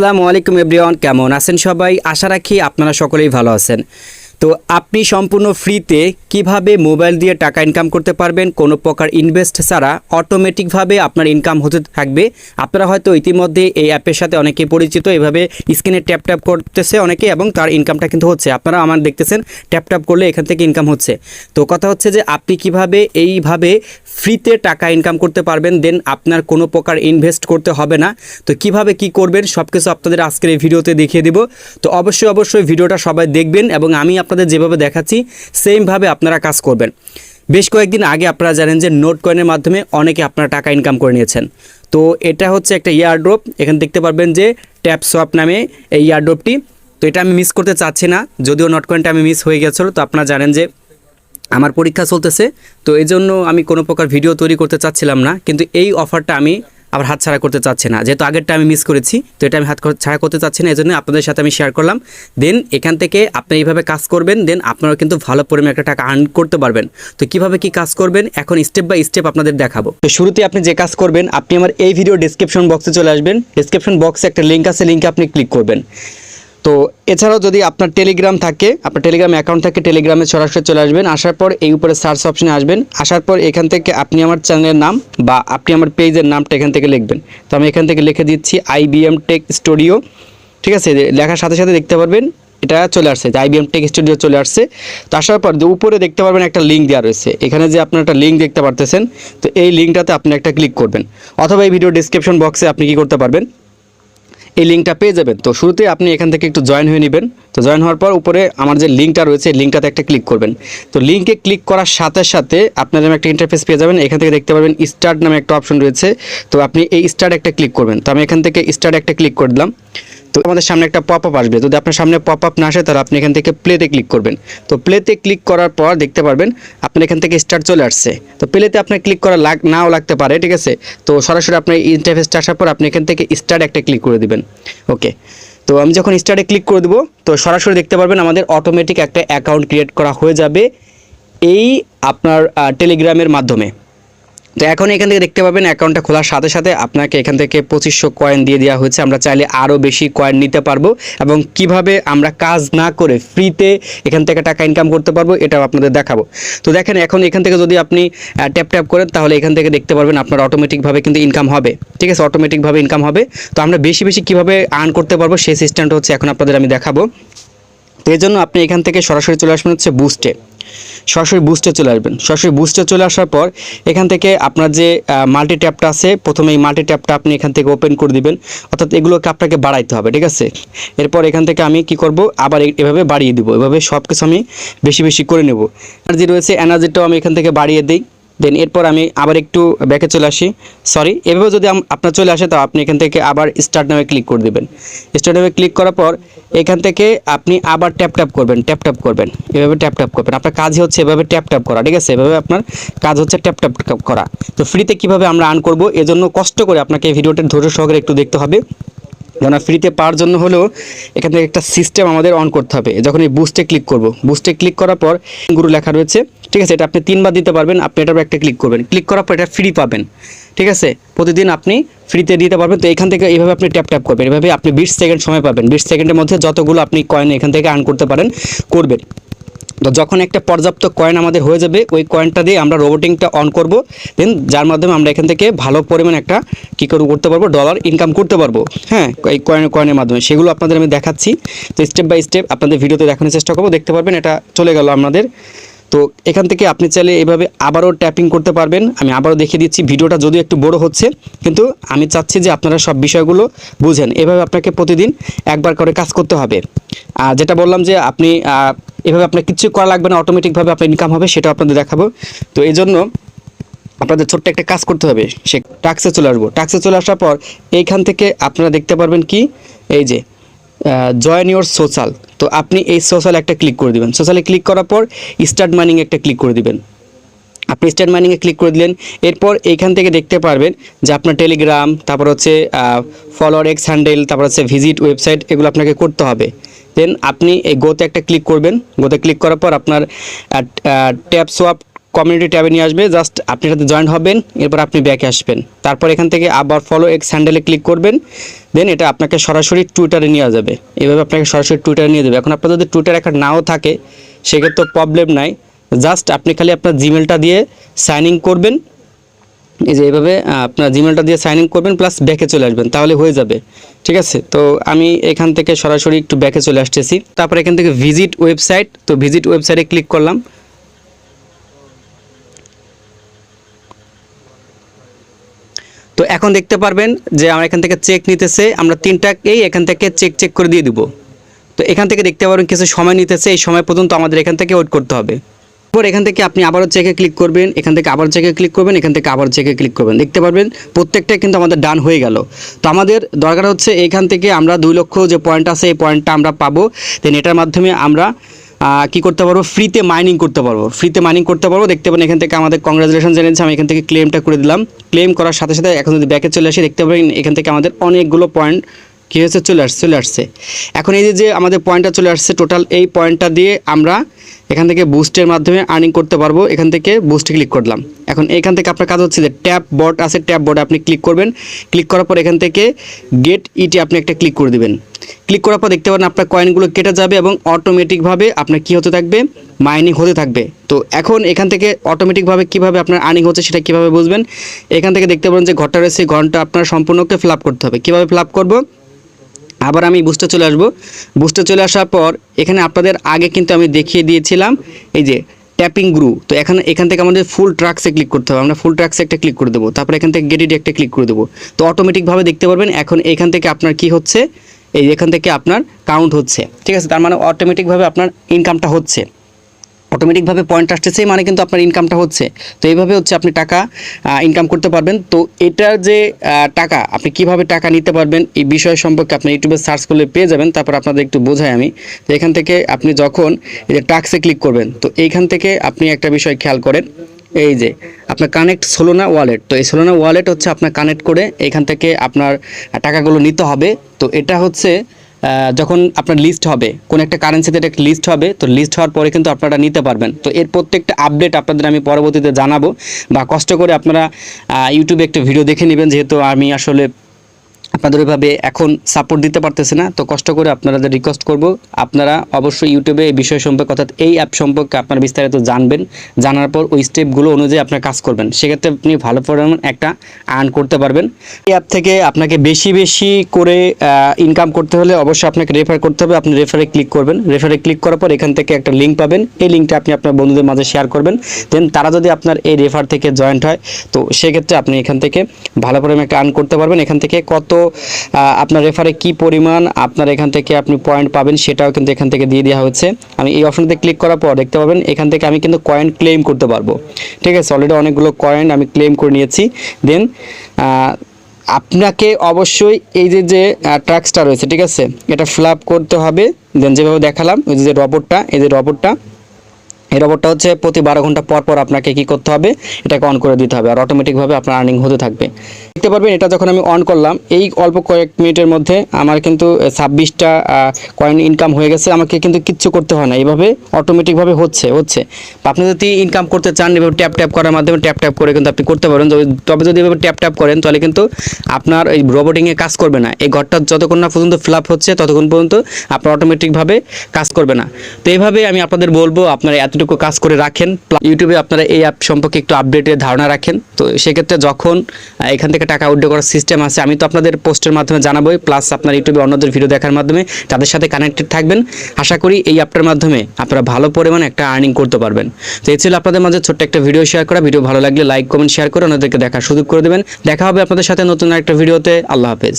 আসসালামু আলাইকুম এভরিওয়ান, কেমন আছেন সবাই? আশা রাখি আপনারা সকলেই ভালো আছেন। তো আপনি সম্পূর্ণ ফ্রিতে কীভাবে মোবাইল দিয়ে টাকা ইনকাম করতে পারবেন, কোনো প্রকার ইনভেস্ট ছাড়া অটোমেটিকভাবে আপনার ইনকাম হতে থাকবে। আপনারা হয়তো ইতিমধ্যে এই অ্যাপের সাথে অনেকেই পরিচিত, এভাবে স্ক্রিনে ট্যাপ ট্যাপ করতেছে অনেকে এবং তার ইনকামটা কিন্তু হচ্ছে। আপনারা আমার দেখতেছেন, ট্যাপ ট্যাপ করলে এখান থেকে ইনকাম হচ্ছে। তো কথা হচ্ছে যে আপনি কীভাবে এইভাবে ফ্রিতে টাকা ইনকাম করতে পারবেন দেন আপনার কোনো প্রকার ইনভেস্ট করতে হবে না। তো কীভাবে কি করবেন সব কিছু আপনাদের আজকের এই ভিডিওতে দেখিয়ে দিব। তো অবশ্যই অবশ্যই ভিডিওটা সবাই দেখবেন এবং আমি আপনাদের যেভাবে দেখাচ্ছি সেমভাবে আপনারা কাজ করবেন। বেশ কয়েকদিন আগে আপনারা জানেন যে নোট কয়েনের মাধ্যমে অনেকে আপনারা টাকা ইনকাম করে নিয়েছেন। তো এটা হচ্ছে একটা ইয়ারড্রপ এখানে দেখতে পারবেন যে ট্যাপ সোয়াপ নামে এই ইয়ারড্রপটি তো এটা আমি মিস করতে চাচ্ছি না, যদিও নোট কয়েনটা আমি মিস হয়ে গেছিল, তো আপনারা জানেন যে আমার পরীক্ষা চলতেছে, তো এই জন্য আমি কোনো প্রকার ভিডিও তৈরি করতে চাচ্ছিলাম না, কিন্তু এই অফারটা আমি আবার হাত ছাড়া করতে চাচ্ছি না। যেহেতু আগেরটা আমি মিস করেছি, তো এটা আমি হাত ছাড়া করতে চাচ্ছি না, এই জন্য আপনাদের সাথে আমি শেয়ার করলাম। দেন এখান থেকে আপনি এইভাবে কাজ করবেন দেন আপনারা কিন্তু ভালো পরিমাণে একটা টাকা আর্ন করতে পারবেন। তো কীভাবে কি কাজ করবেন, এখন স্টেপ বাই স্টেপ আপনাদের দেখাবো। তো শুরুতে আপনি যে কাজ করবেন, আপনি আমার এই ভিডিও ডিসক্রিপশন বক্সে চলে আসবেন। ডিসক্রিপশন বক্সে একটা লিঙ্ক আছে লিঙ্কে আপনি ক্লিক করবেন। তো এছাড়াও যদি আপনার টেলিগ্রাম থাকে, আপনার টেলিগ্রাম অ্যাকাউন্ট থাকে টেলিগ্রামে সরাসরি চলে আসবেন, আসার পর এই উপরে সার্চ অপশনে আসবেন, আসার পর এখান থেকে আপনি আমার চ্যানেলের নাম বা আপনি আমার পেজের নামটা এখান থেকে লিখবেন। তো আমি এখান থেকে লিখে দিচ্ছি আইবিএম টেক স্টুডিও ঠিক আছে? লেখার সাথে সাথে দেখতে পারবেন, এটা চলে আসছে, যে আইবিএম টেক স্টুডিও চলে আসছে। তো আসার পর যে উপরে দেখতে পারবেন একটা লিঙ্ক দেওয়া রয়েছে, এখানে যে আপনার একটা লিঙ্ক দেখতে পারতেছেন, তো এই লিঙ্কটাতে আপনি একটা ক্লিক করবেন। অথবা এই ভিডিও ডিসক্রিপশন বক্সে আপনি কি করতে পারবেন এই লিঙ্কটা পেয়ে যাবেন। তো শুরুতে আপনি এখান থেকে একটু জয়েন হয়ে নেবেন। তো জয়েন হওয়ার পর উপরে আমার যে লিঙ্কটা রয়েছে লিঙ্কটাতে একটা ক্লিক করবেন। তো লিঙ্কে ক্লিক করার সাথে সাথে আপনার যেমন একটা ইন্টারফেস পেয়ে যাবেন। এখান থেকে দেখতে পাবেন স্টার্ট নামে একটা অপশন রয়েছে। তো আপনি এই স্টার্ট একটা ক্লিক করবেন। তো আমি এখান থেকে স্টার্ট একটা ক্লিক করে দিলাম। তো আমাদের সামনে একটা পপ আপ আসবে। যদি আপনার সামনে পপ আপ না আসে, তাহলে আপনি এখান থেকে প্লেতে ক্লিক করবেন। তো প্লেতে ক্লিক করার পর দেখতে পারবেন, আপনার এখান থেকে স্টার্ট চলে আসছে। তো প্লেতে আপনার ক্লিক করা লাগ নাও লাগতে পারে, ঠিক আছে? তো সরাসরি আপনার ইন্টারফেসটা আসার পর আপনি এখান থেকে স্টার্ট একটা ক্লিক করে দিবেন। ওকে তো আমি যখন স্টার্টে ক্লিক করে দেবো, তো সরাসরি দেখতে পারবেন আমাদের অটোমেটিক একটা অ্যাকাউন্ট ক্রিয়েট করা হয়ে যাবে এই আপনার টেলিগ্রামের মাধ্যমে। তো এখন এখান থেকে দেখতে পাবেন অ্যাকাউন্টটা খোলার সাথে সাথে আপনাকে এখান থেকে পঁচিশশো কয়েন দিয়ে দেওয়া হয়েছে। আমরা চাইলে আরও বেশি কয়েন নিতে পারব এবং কীভাবে আমরা কাজ না করে ফ্রিতে এখান থেকে টাকা ইনকাম করতে পারব এটাও আপনাদের দেখাবো। তো দেখেন, এখন এখান থেকে যদি আপনি ট্যাপ ট্যাপ করেন, তাহলে এখান থেকে দেখতে পারবেন আপনার অটোমেটিকভাবে কিন্তু ইনকাম হবে। ঠিক আছে অটোমেটিকভাবে ইনকাম হবে। তো আমরা বেশি বেশি কীভাবে আর্ন করতে পারব, সেই সিস্টেমটা হচ্ছে এখন আপনাদের আমি দেখাবো। জন্য আপনি এখান থেকে সরাসরি চলে আসবেন হচ্ছে বুস্টে সরাসরি বুস্টে চলে আসবেন। সরাসরি বুস্টে চলে আসার পর এখান থেকে আপনার যে মাল্টি ট্যাপটা আছে, প্রথমে এই মাল্টি ট্যাপটা আপনি এখান থেকে ওপেন করে দিবেন। অর্থাৎ এগুলোকে আপনাকে বাড়াইতে হবে, ঠিক আছে? এরপর এখান থেকে আমি কি করব? আবার এভাবে বাড়িয়ে দিব। এভাবে সব কিছু আমি বেশি বেশি করে নেব। এনার্জি রয়েছে এনার্জিটাও আমি এখান থেকে বাড়িয়ে দিই। দেন এরপর আমি আবার একটু ব্যাকে চলে আসি। সরি এভাবে যদি আপনার চলে আসে, তো আপনি এখান থেকে আবার স্টার্ট নামে ক্লিক করে দেবেন। স্টার্ট নামে ক্লিক করার পর এখান থেকে আপনি আবার ট্যাপ ট্যাপ করবেন ট্যাপ ট্যাপ করবেন। এভাবে ট্যাপ ট্যাপ করবেন। আপনার কাজ হচ্ছে এভাবে ট্যাপ ট্যাপ করা, ঠিক আছে? এভাবে আপনার কাজ হচ্ছে ট্যাপ ট্যাপ করা। তো ফ্রিতে কীভাবে আমরা আর্ন করব? এজন্য কষ্ট করে আপনাকে ভিডিওটা ধৈর্য সহকারে একটু দেখতে হবে। কেননা ফ্রিতে পাওয়ার জন্য হলেও এখান থেকে একটা সিস্টেম আমাদের অন করতে হবে। যখন এই বুস্টে ক্লিক করব বুস্টে ক্লিক করার পর গুরু লেখা রয়েছে, ঠিক আছে? এটা আপনি তিনবার দিতে পারবেন, আপনি এটার একটা ক্লিক করবেন। ক্লিক করার পর এটা ফ্রি পাবেন, ঠিক আছে? প্রতিদিন আপনি ফ্রিতে দিতে পারবেন। তো এখান থেকে এইভাবে আপনি ট্যাপ ট্যাপ করবেন। এভাবে আপনি বিশ সেকেন্ড সময় পাবেন। বিশ সেকেন্ডের মধ্যে যতগুলো আপনি কয়েন এখান থেকে আর্ন করতে পারেন, করবেন। তো যখন একটা পর্যাপ্ত কয়েন আমাদের হয়ে যাবে, ওই কয়েনটা দিয়ে আমরা রোবোটিংটা অন করব দেন যার মাধ্যমে আমরা এখান থেকে ভালো পরিমাণ একটা কী করে করতে পারব ডলার ইনকাম করতে পারব। হ্যাঁ এই কয়েন কয়েনের মাধ্যমে। সেগুলো আপনাদের আমি দেখাচ্ছি। তো স্টেপ বাই স্টেপ আপনাদের ভিডিওতে দেখানোর চেষ্টা করব। দেখতে পারবেন, এটা চলে গেল আপনাদের তো এখান থেকে আপনি চাইলে এভাবে আবারও ট্যাপিং করতে পারবেন। আমি আবারও দেখিয়ে দিচ্ছি, ভিডিওটা যদিও একটু বড় হচ্ছে, কিন্তু আমি চাচ্ছি যে আপনারা সব বিষয়গুলো বুঝেন। এভাবে আপনাকে প্রতিদিন একবার করে কাজ করতে হবে। আর যেটা বললাম যে আপনি এভাবে আপনার কিছু করা লাগবে না অটোমেটিকভাবে আপনার ইনকাম হবে সেটা আপনাদের দেখাবো। তো এই জন্য আপনাদের ছোট্ট একটা কাজ করতে হবে, সে টাক্সে চলে আসব। টাক্সে চলে আসার পর এইখান থেকে আপনারা দেখতে পারবেন কি, এই যে জয়েন ইউর সোশ্যাল তো আপনি এই সোশ্যাল একটা ক্লিক করে দিবেন। সোশ্যালে ক্লিক করার পর স্টার্ট মাইনিং একটা ক্লিক করে দিবেন। আপনি স্টার্ট মাইনিংয়ে ক্লিক করে দিলেন। এরপর এইখান থেকে দেখতে পারবেন যে আপনার টেলিগ্রাম তারপর হচ্ছে ফলোয়ার এক্স হ্যান্ডেল তারপর হচ্ছে ভিজিট ওয়েবসাইট এগুলো আপনাকে করতে হবে। দেন আপনি এই গোতে একটা ক্লিক করবেন। গোতে ক্লিক করার পর আপনার ট্যাপ সোয়াপ কমিউনিটি ট্যাবে নিয়ে আসবে জাস্ট আপনি এটাতে জয়েন হবেন এরপর আপনি ব্যাকে আসবেন। তারপর এখান থেকে আবার ফলো এক্স হ্যান্ডেলে ক্লিক করবেন দেন এটা আপনাকে সরাসরি টুইটারে নিয়ে যাবে। এভাবে আপনাকে সরাসরি টুইটারে নিয়ে যাবে। এখন আপনার যদি টুইটার অ্যাকাউন্ট নাও থাকে সেক্ষেত্রে প্রবলেম নাই। জাস্ট আপনি খালি আপনার জিমেলটা দিয়ে সাইন ইন করবেন। এই যে আহ, আপনার জিমেলটা দিয়ে সাইন ইন করবেন প্লাস ব্যাকে চলে আসবেন। তাহলে হয়ে যাবে। ঠিক আছে? তো আমি এখান থেকে সরাসরি একটু ব্যাকে চলে আসতেছি। তারপর এখান থেকে ভিজিট ওয়েবসাইট তো ভিজিট ওয়েবসাইটে ক্লিক করলাম। তো এখন দেখতে পারবেন যে আমরা এখান থেকে চেক নিতেছে আমরা তিনটাকেই এখান থেকে চেক চেক করে দিয়ে দিব তো এখান থেকে দেখতে পারবেন কিছু সময় নিতেছে এই সময় পর্যন্ত আমাদের এখান থেকে ওয়েট করতে হবে এরপর এখান থেকে আপনি আবারও চেকে ক্লিক করবেন এখান থেকে আবার চেকে ক্লিক করবেন এখান থেকে আবার চেকে ক্লিক করবেন দেখতে পারবেন প্রত্যেকটা কিন্তু আমাদের ডান হয়ে গেল তো আমাদের দরকার হচ্ছে এখান থেকে আমরা দুই লক্ষ যে পয়েন্ট আছে এই পয়েন্টটা আমরা পাবো দেন এটার মাধ্যমে আমরা কি করতে পারব ফ্রিতে মাইনিং করতে পারব ফ্রিতে মাইনিং করতে পারব দেখতে পাবেন এখান থেকে আমাদের কংগ্রাচুলেশন জানিয়েছে আমি এখান থেকে ক্লেমটা করে দিলাম ক্লেম করার সাথে সাথে এখন যদি ব্যাকে চলে আসি, দেখতে পাবেন এখান থেকে আমাদের অনেকগুলো পয়েন্ট কী হয়েছে? চলে আসছে চলে আসছে। এখন এই যে আমাদের পয়েন্টটা চলে আসছে টোটাল এই পয়েন্টটা দিয়ে আমরা এখান থেকে বুস্টের মাধ্যমে আর্নিং করতে পারব। এখান থেকে বুস্টে ক্লিক করলাম। এখন এখান থেকে আপনার কাজ হচ্ছে যে ট্যাপ বট আছে ট্যাপ বটে আপনি ক্লিক করবেন। ক্লিক করার পর এখান থেকে গেট ইটি আপনি একটা ক্লিক করে দিবেন। ক্লিক করার পর দেখতে পারেন আপনার কয়েনগুলো কেটে যাবে এবং অটোমেটিকভাবে আপনার কী হতে থাকবে? মাইনিং হতে থাকবে। তো এখন এখান থেকে অটোমেটিকভাবে কীভাবে আপনার আর্নিং হচ্ছে সেটা কীভাবে বুঝবেন? এখান থেকে দেখতে পারেন যে ঘরটা রয়েছে, ঘরটা আপনার সম্পূর্ণকে ফিল করতে হবে। কীভাবে ফিল করব? আবার আমি বুস্টে চলে আসব। বুস্টে চলে আসার পর এখানে আপনাদের আগে কিন্তু আমি দেখিয়ে দিয়েছিলাম এই যে ট্যাপিং গ্রু। তো এখানে এখান থেকে আমাদের ফুল ট্রাক্সে ক্লিক করতে হবে। আমরা ফুল ট্রাক্সে একটা ক্লিক করে দেবো। তারপর এখান থেকে গেটিডি একটা ক্লিক করে দেবো। তো অটোমেটিকভাবে দেখতে পারবেন এখন এখান থেকে আপনার কি হচ্ছে? এই এখান থেকে আপনার কাউন্ট হচ্ছে। ঠিক আছে? তার মানে অটোমেটিকভাবে আপনার ইনকামটা হচ্ছে। অটোমেটিকভাবে পয়েন্ট আসতেছে মানে কিন্তু আপনার ইনকামটা হচ্ছে। তো এইভাবে হচ্ছে আপনি টাকা ইনকাম করতে পারবেন। তো এটার যে টাকা, আপনি কীভাবে টাকা নিতে পারবেন, এই বিষয় সম্পর্কে আপনি ইউটিউবে সার্চ করলে পেয়ে যাবেন। তারপর আপনাদের একটু বোঝাই আমি। তো এখান থেকে আপনি যখন এই যে টাক্সে ক্লিক করবেন, তো এইখান থেকে আপনি একটা বিষয় খেয়াল করেন। এই যে, আপনার কানেক্ট সোলোনা ওয়ালেট তো এই সোলোনা ওয়ালেট হচ্ছে আপনার কানেক্ট করে এখান থেকে আপনার টাকাগুলো নিতে হবে। তো এটা হচ্ছে যখন আপনার লিস্ট হবে, কোন একটা কারেন্সিতে একটা লিস্ট হবে, তো লিস্ট হওয়ার পরে কিন্তু আপনারা নিতে পারবেন। তো এর প্রত্যেকটা আপডেট আপনাদের আমি পরবর্তীতে জানাব বা কষ্ট করে আপনারা ইউটিউবে একটা ভিডিও দেখে নেবেন, যেহেতু আমি আসলে আপনাদের ওইভাবে এখন সাপোর্ট দিতে পারতেছে না, তো কষ্ট করে আপনাদের রিকোয়েস্ট করব। আপনারা অবশ্যই ইউটিউবে এই বিষয় সম্পর্কে, অর্থাৎ এই অ্যাপ সম্পর্কে আপনারা বিস্তারিত জানবেন। জানার পর ওই স্টেপগুলো অনুযায়ী আপনার কাজ করবেন। সেক্ষেত্রে আপনি ভালো পরিমাণ একটা আর্ন করতে পারবেন। এই অ্যাপ থেকে আপনাকে বেশি বেশি করে ইনকাম করতে হলে অবশ্যই আপনাকে রেফার করতে হবে। আপনি রেফারে ক্লিক করবেন। রেফারে ক্লিক করার পর এখান থেকে একটা লিঙ্ক পাবেন। এই লিঙ্কটা আপনি আপনার বন্ধুদের মাঝে শেয়ার করবেন। দেন তারা যদি আপনার এই রেফার থেকে জয়েন্ট হয়, তো সেক্ষেত্রে আপনি এখান থেকে ভালো পরিমাণ একটা আর্ন করতে পারবেন। এখান থেকে কত আপনার রেফারে কি পরিমাণ, আপনার এখান থেকে আপনি পয়েন্ট পাবেন সেটাও কিন্তু এখান থেকে দিয়ে দেওয়া হচ্ছে। আমি এই অপশনতে ক্লিক করার পর দেখতে পাবেন, এখান থেকে আমি কিন্তু কয়েন ক্লেম করতে পারব। ঠিক আছে অলরেডি অনেকগুলো কয়েন আমি ক্লেম করে নিয়েছি। দেন আপনাকে অবশ্যই এই যে যে ট্র্যাক্সটা রয়েছে, ঠিক আছে, এটা ফিল করতে হবে। দেন যেভাবে দেখালাম, ওই যে রবটটা এই যে রবটটা এই রবটটা হচ্ছে প্রতি বারো ঘণ্টা পর পর আপনাকে কি করতে হবে? এটাকে অন করে দিতে হবে আর অটোমেটিকভাবে আপনার আর্নিং হতে থাকবে। দেখতে পারবেন এটা যখন আমি অন করলাম, এই অল্প কয়েক মিনিটের মধ্যে আমার কিন্তু ছাব্বিশটা কয়েন ইনকাম হয়ে গেছে। আমাকে কিন্তু কিচ্ছু করতে হয় না। এইভাবে অটোমেটিকভাবে হচ্ছে হচ্ছে। আপনি যদি ইনকাম করতে চান, এভাবে ট্যাপ ট্যাপ করার মাধ্যমে ট্যাপ ট্যাপ করে কিন্তু আপনি করতে পারেন। তবে- যদি এভাবে ট্যাপ ট্যাপ করেন, তাহলে কিন্তু আপনার এই রোবটিংয়ে কাজ করবে না। এই ঘরটা যতক্ষণ না পর্যন্ত ফিল হচ্ছে, ততক্ষণ পর্যন্ত আপনার অটোমেটিকভাবে কাজ করবে না। তো এইভাবে আমি আপনাদের বলব, আপনারা এতটুকু কাজ করে রাখেন। ইউটিউবে আপনারা এই অ্যাপ সম্পর্কে একটু আপডেটের ধারণা রাখেন। তো সেক্ষেত্রে যখন এখান থেকে টাকা উইথড্র করার সিস্টেম আছে, আমি তো আপনাদের পোস্টের মাধ্যমে জানাবোই প্লাস আপনার ইউটিউবে অন্যদের ভিডিও দেখার মাধ্যমে তাদের সাথে কানেক্টেড থাকবেন। আশা করি এই অ্যাপটার মাধ্যমে আপনারা ভালো পরিমাণে একটা আর্নিং করতে পারবেন। তো এই ছিল আপনাদের মাঝে ছোট্ট একটা ভিডিও শেয়ার করা। ভিডিও ভালো লাগলে লাইক কমেন্ট শেয়ার করে অন্যদেরকে দেখার সুযোগ করে দেবেন। দেখা হবে আপনাদের সাথে নতুন একটা ভিডিওতে আল্লাহ হাফেজ।